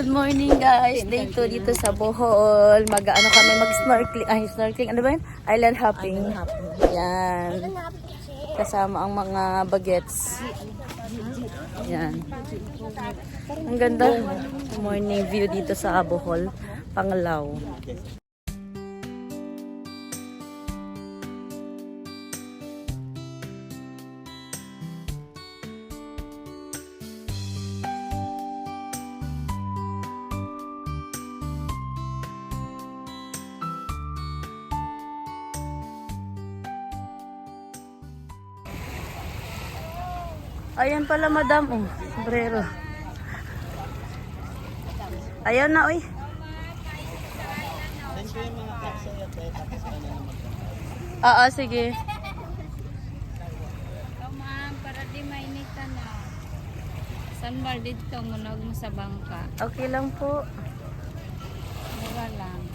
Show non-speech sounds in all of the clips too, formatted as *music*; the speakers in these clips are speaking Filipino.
Good morning guys. Day 2 dito sa Bohol. Mag ano kami mag snorkeling. Ay, snorkeling. Ano ba yun? Island hopping. Yan. Kasama ang mga bagets. Yan. Ang ganda. Morning view dito sa Bohol. Panglao. Ayan pala madam. Oh, sombrero. Ayan na, oy. Oo, sige. Ikaw ma'am, para di mainitan na. Sandbar dito, munog mo sa bangka. Okay lang po. Mura lang.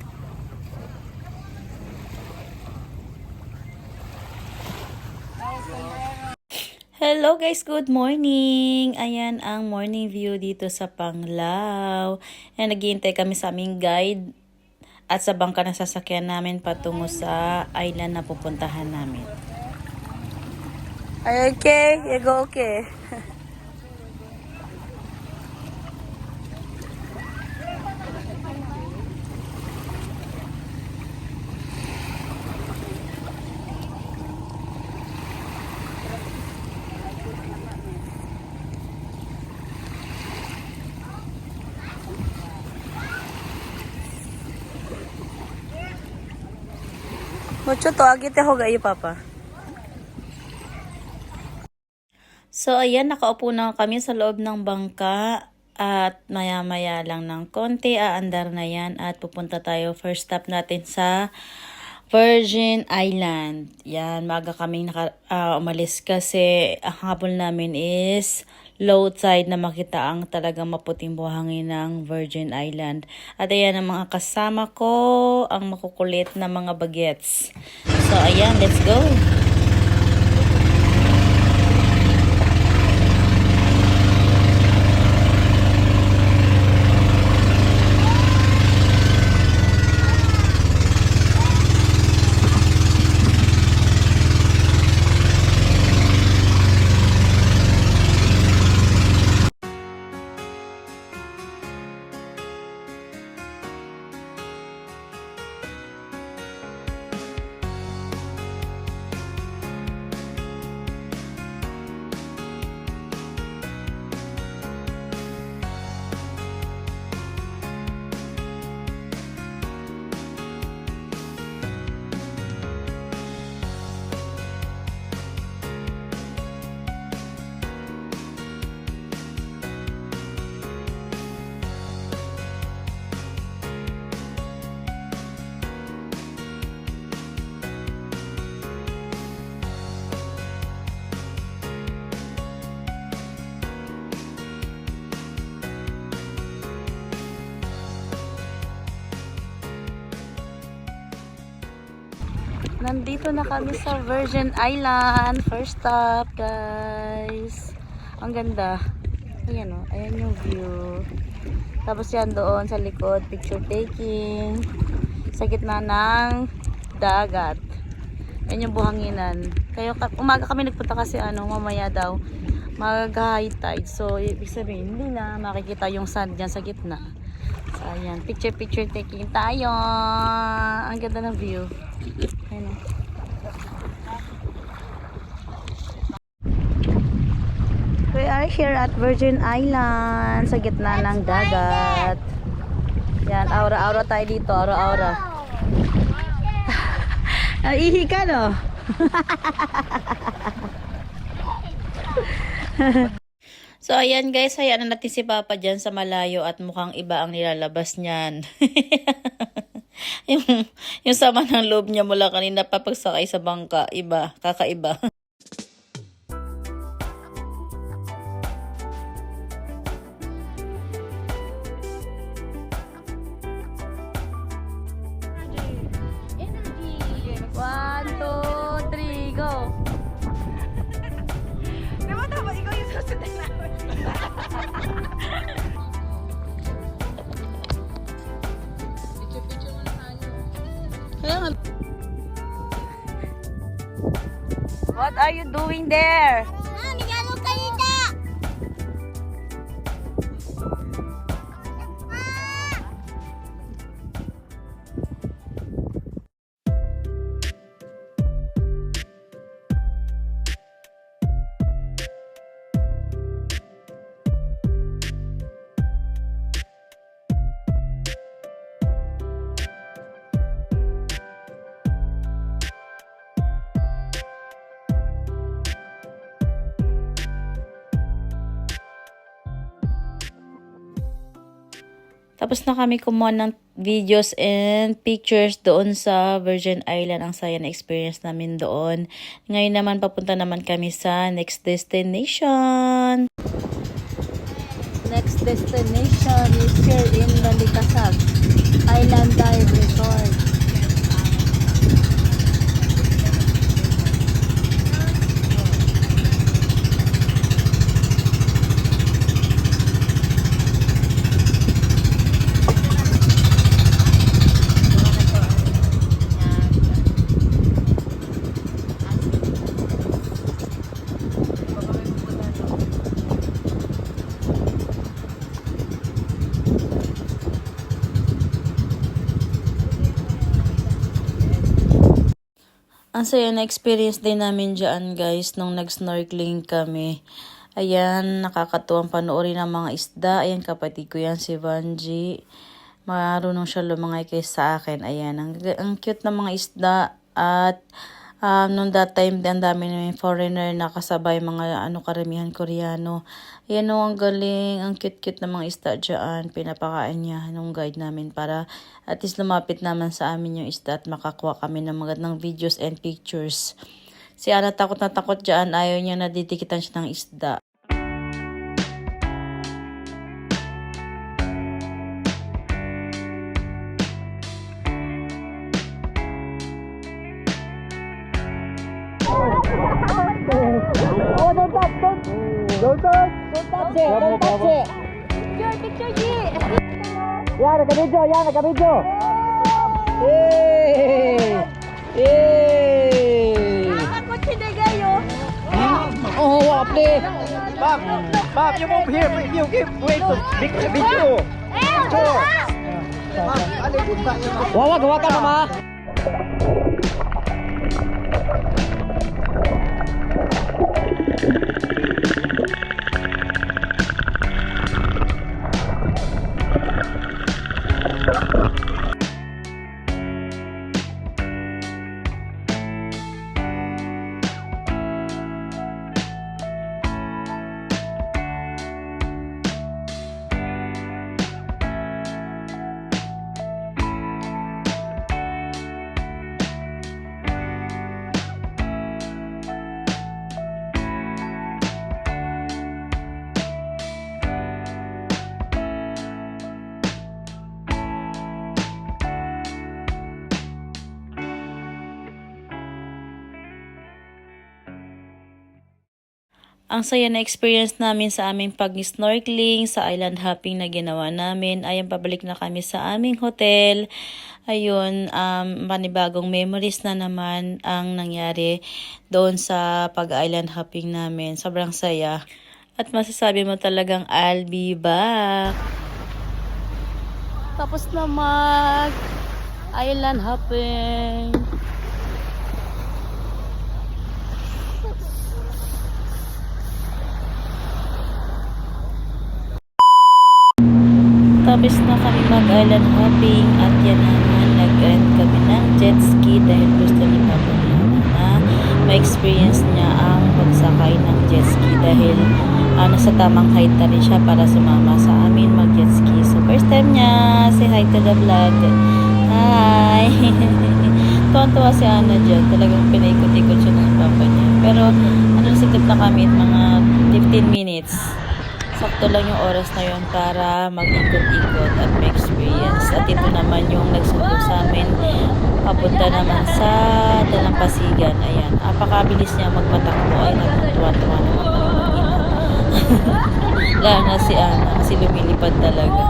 Hello guys, good morning! Ayan ang morning view dito sa Panglao. And naghihintay kami sa aming guide at sa bangka na sasakyan namin patungo sa island na pupuntahan namin. Ay, okay? You go okay? *laughs* Mucho to, agite ho gayo, Papa. So, ayan, nakaupo na kami sa loob ng bangka at maya-maya lang ng konti, aandar na yan at pupunta tayo. First stop natin sa Virgin Island. Yan, maga kaming naka, ah, umalis kasi ang habol namin is low tide na makita ang talagang maputing buhangin ng Virgin Island. At ayan ang mga kasama ko, ang makukulit na mga bagets. So, ayan, let's go! Nandito na kami sa Virgin Island. First stop, guys. Ang ganda. Ayan o. Ayan yung view. Tapos yan doon sa likod, picture taking. Sa gitna ng dagat. Yan yung buhanginan. Kaya ka- umaga kami nagpunta kasi ano, mamaya daw mag high tide. So, ibig sabihin, hindi na makikita yung sand dyan sa gitna. So, ayan. Picture, picture taking tayo. Ang ganda ng view. Ayan are here at Virgin Island sa gitna ng dagat. Yan, aura-aura tayo dito, aura-aura. *laughs* Naihi ka, no? *laughs* so, ayan guys, hayaan na natin si Papa dyan sa malayo at mukhang iba ang nilalabas niyan. *laughs* yung, yung sama ng loob niya mula kanina pa pagsakay sa bangka, iba, kakaiba. What are you doing there? Tapos na kami kumuha ng videos and pictures doon sa Virgin Island. Ang saya na experience namin doon. Ngayon naman, papunta naman kami sa next destination. Next destination is here in Balikasag Island Dive Resort. Ang saya na experience din namin dyan guys nung nag-snorkeling kami. Ayan, nakakatuwang panoorin ang mga isda. Ayan, kapatid ko yan si Vanji. Marunong siya lumangay kay sa akin. Ayan, ang, ang cute ng mga isda. At um, nung that time, ang dami namin foreigner na kasabay mga ano karamihan Koreano. Ayan o, ang galing. Ang cute-cute ng mga isda dyan. Pinapakain niya nung guide namin para at least lumapit naman sa amin yung isda at makakuha kami ng magandang videos and pictures. Si Ana takot na takot dyan. Ayaw niya na didikitan siya ng isda. Yan, nagka-video, yan, nagka-video. Yay! Yay! Takot si Degayo. Oh, wapli. Bob, Bob, you move here. You give way to big video. Sure. Wawag, wawag ka mama. Ang saya na experience namin sa aming pag-snorkeling, sa island hopping na ginawa namin. Ayan, pabalik na kami sa aming hotel. Ayun, um, panibagong memories na naman ang nangyari doon sa pag-island hopping namin. Sobrang saya. At masasabi mo talagang I'll be back. Tapos na mag island hopping. Tapos na kami mag-island hopping at yan naman nag-rent kami ng jet ski dahil gusto ni Papa na ma-experience niya ang pagsakay ng jet ski dahil uh, nasa tamang height na rin siya para sumama sa amin mag-jet ski. So first time niya, say hi to the vlog. Hi! *laughs* Tuwan-tuwa si Ana dyan. Talagang pinaikot-ikot siya ng papa niya. Pero ano sikip na kami mga 15 minutes sakto lang yung oras na yun para mag-ikot-ikot at ma-experience. At ito naman yung nagsundo sa amin papunta naman sa Dalampasigan. Ayan, apakabilis niya magpatakbo ay natutuwa-tuwa naman kami *laughs* mag-ina. Lalo na si Ana kasi lumilipad talaga.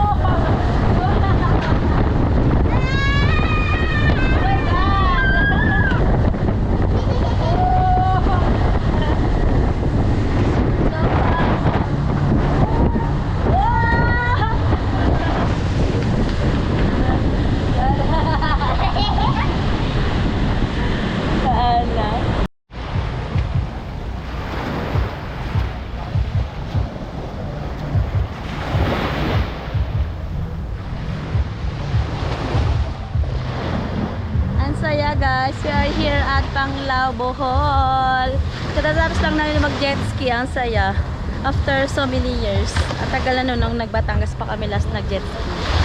guys, we are here at Panglao, Bohol. Katatapos lang namin mag-jet ski. Ang saya. After so many years. At tagal na nun nung nagbatangas pa kami last nag-jet ski.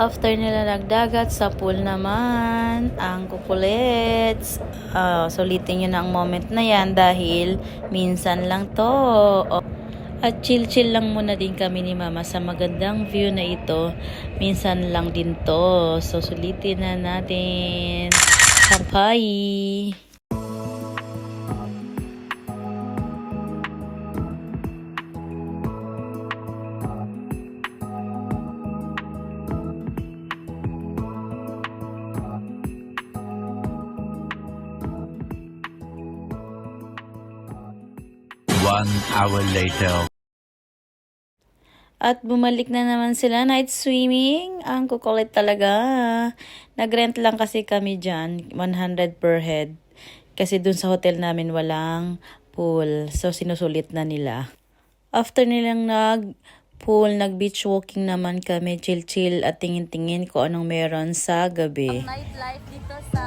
After nila nagdagat sa pool naman, ang kukulits. Ah, sulitin nyo na ang moment na yan dahil minsan lang to. At chill-chill lang muna din kami ni Mama sa magandang view na ito. Minsan lang din to. So sulitin na natin. Kampai! One hour later. At bumalik na naman sila night swimming. Ang kukulit talaga. Nagrent lang kasi kami dyan, 100 per head. Kasi dun sa hotel namin walang pool. So sinusulit na nila. After nilang nag pool, nag beach walking naman kami, chill-chill at tingin-tingin ko anong meron sa gabi. Ang nightlife dito sa